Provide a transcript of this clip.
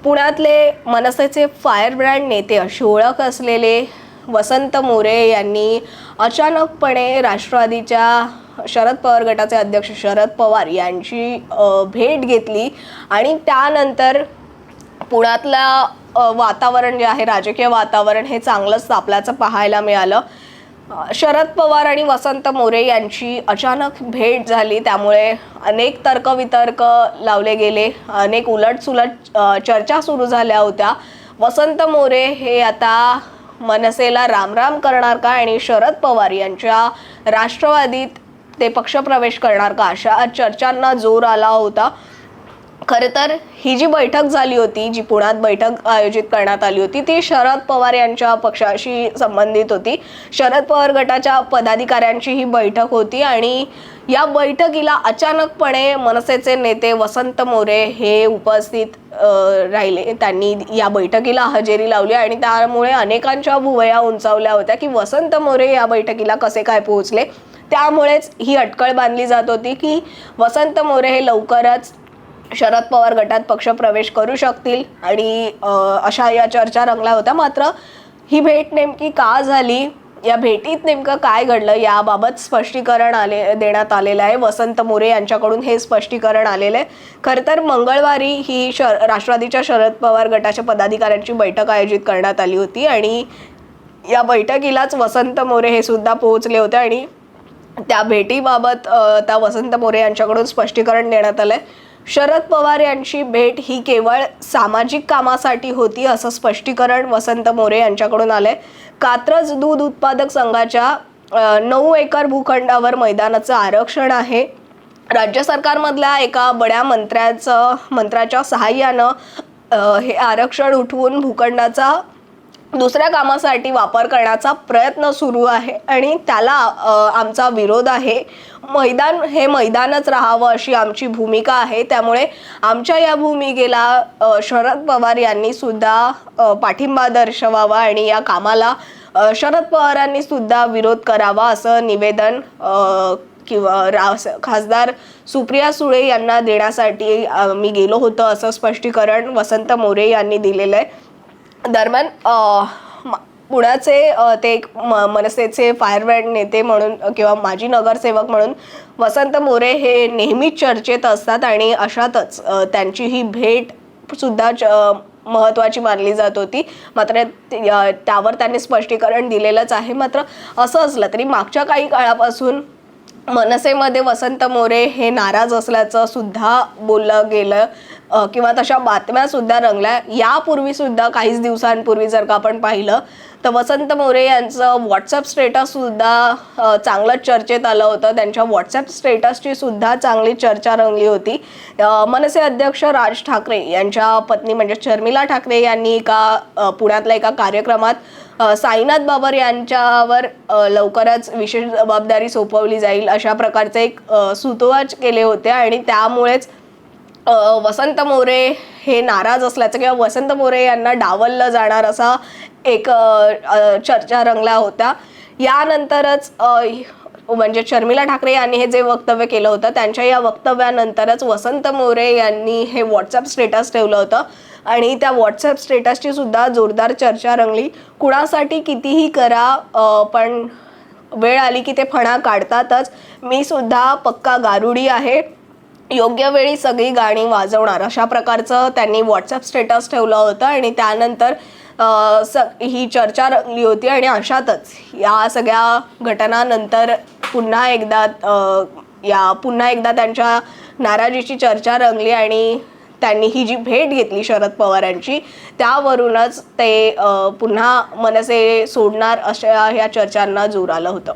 पुण्यातले मनसेचे fire brand नेते अशी ओळख असलेले वसंत मोरे यांनी अचानकपणे राष्ट्रवादीच्या शरद पवार गटाचे अध्यक्ष शरद पवार यांची भेट घेतली आणि त्यानंतर पुण्यातलं वातावरण जे आहे राजकीय वातावरण हे चांगलंच तापल्याचं पाहायला मिळालं. शरद पवार आणि वसंत मोरे यांची अचानक भेट झाली. त्यामुळे अनेक तर्कवितर्क लावले गेले. अनेक उलटसुलट चर्चा सुरू झाल्या होत्या. वसंत मोरे हे आता मनसेला रामराम करणार का आणि शरद पवार यांच्या राष्ट्रवादीत ते पक्षप्रवेश करणार का? अशा चर्चांना जोर आला होता. खरं तर ही जी बैठक झाली होती जी पुण्यात बैठक आयोजित करण्यात आली होती ती शरद पवार यांच्या पक्षाशी संबंधित होती. शरद पवार गटाच्या पदाधिकाऱ्यांची ही बैठक होती आणि या बैठकीला अचानकपणे मनसेचे नेते वसंत मोरे हे उपस्थित राहिले. त्यांनी या बैठकीला हजेरी लावली आणि त्यामुळे अनेकांच्या भुवया उंचावल्या होत्या की वसंत मोरे या बैठकीला कसे काय पोहोचले. त्यामुळेच ही अटकळ बांधली जात होती की वसंत मोरे हे लवकरच शरद पवार गटात पक्ष प्रवेश करू शकतील. आणि अशा या चर्चा रंगल्या होत्या. मात्र ही भेट नेमकी का झाली? या भेटीत नेमकं काय घडलं? याबाबत स्पष्टीकरण आले देण्यात आलेलं आहे. वसंत मोरे यांच्याकडून हे स्पष्टीकरण आलेलं आहे. खरं तर मंगळवारी ही श राष्ट्रवादीच्या शरद पवार गटाच्या पदाधिकाऱ्यांची बैठक आयोजित करण्यात आली होती. आणि या बैठकीलाच वसंत मोरे हे सुद्धा पोहोचले होते. आणि त्या भेटीबाबत त्या वसंत मोरे यांच्याकडून स्पष्टीकरण देण्यात आलं आहे शरद पवार यांची भेट ही केवळ सामाजिक कामासाठी होती असं स्पष्टीकरण वसंत मोरे यांच्याकडून आलंय. कात्रज दूध उत्पादक संघाच्या नऊ एकर भूखंडावर मैदानाचं आरक्षण आहे. राज्य सरकारमधल्या एका बड्या मंत्र्याचं मंत्र्याच्या सहाय्यानं हे आरक्षण उठवून भूखंडाचा दुसऱ्या कामासाठी वापर करण्याचा प्रयत्न सुरू आहे. आणि त्याला आमचा विरोध आहे. मैदान हे मैदानच राहावं अशी आमची भूमिका आहे. त्यामुळे आमच्या या भूमिकेला शरद पवार यांनी सुद्धा पाठिंबा दर्शवावा आणि या कामाला शरद पवारांनी सुद्धा विरोध करावा असं निवेदन किंवा रा खासदार सुप्रिया सुळे यांना देण्यासाठी मी गेलो होतो असं स्पष्टीकरण वसंत मोरे यांनी दिलेलं आहे. दरम्यान पुण्याचे ते एक म- मनसेचे फायरमॅन नेते म्हणून किंवा माजी नगरसेवक म्हणून वसंत मोरे हे नेहमीच चर्चेत असतात आणि अशातच त्यांची ही भेट सुद्धा च- महत्त्वाची मानली जात होती. मात्र त्यावर त्यांनी स्पष्टीकरण दिलेलंच आहे. मात्र असं असलं तरी मागच्या काही काळापासून मनसेमध्ये वसंत मोरे हे नाराज असल्याचं सुद्धा बोललं गेलं किंवा तशा बातम्या सुद्धा रंगल्या. यापूर्वी सुद्धा काहीच दिवसांपूर्वी जर का आपण पाहिलं तर वसंत मोरे यांचं व्हॉट्सअप स्टेटस सुद्धा चर्चेत आलं होतं. त्यांच्या व्हॉट्सअप स्टेटसची सुद्धा चांगली चर्चा रंगली होती. मनसे अध्यक्ष राज ठाकरे यांच्या पत्नी म्हणजे शर्मिला ठाकरे यांनी एका पुण्यातल्या एका कार्यक्रमात साईनाथ बाबर यांच्यावर लवकरच विशेष जबाबदारी सोपवली जाईल अशा प्रकारचे एक सुतोवाच केले होते आणि त्यामुळेच वसंत मोरे हे नाराज असल्याचं किंवा वसंत मोरे यांना डावललं जाणार असा एक चर्चा रंगल्या होत्या. यानंतरच म्हणजे शर्मिला ठाकरे यांनी हे जे वक्तव्य केलं होतं त्यांच्या या वक्तव्यानंतरच वसंत मोरे यांनी हे व्हॉट्सअप स्टेटस ठेवलं होतं. आणि त्या व्हॉट्सअप स्टेटसची सुद्धा जोरदार चर्चा रंगली. कुणासाठी कितीही करा पण वेळ आली की ते फणा काढतातच. मी सुद्धा पक्का गारुडी आहे. योग्य वेळी सगळी गाणी वाजवणार. अशा प्रकारचं त्यांनी व्हॉट्सअप स्टेटस ठेवलं होतं आणि त्यानंतर स ही चर्चा रंगली होती आणि अशातच या सगळ्या घटनानंतर पुन्हा एकदा या पुन्हा एकदा त्यांच्या नाराजीची चर्चा रंगली आणि त्यांनी ही जी भेट घेतली शरद पवारांची त्यावरूनच ते पुन्हा मनसे सोडणार अशा ह्या चर्चांना जोर आलं होतं.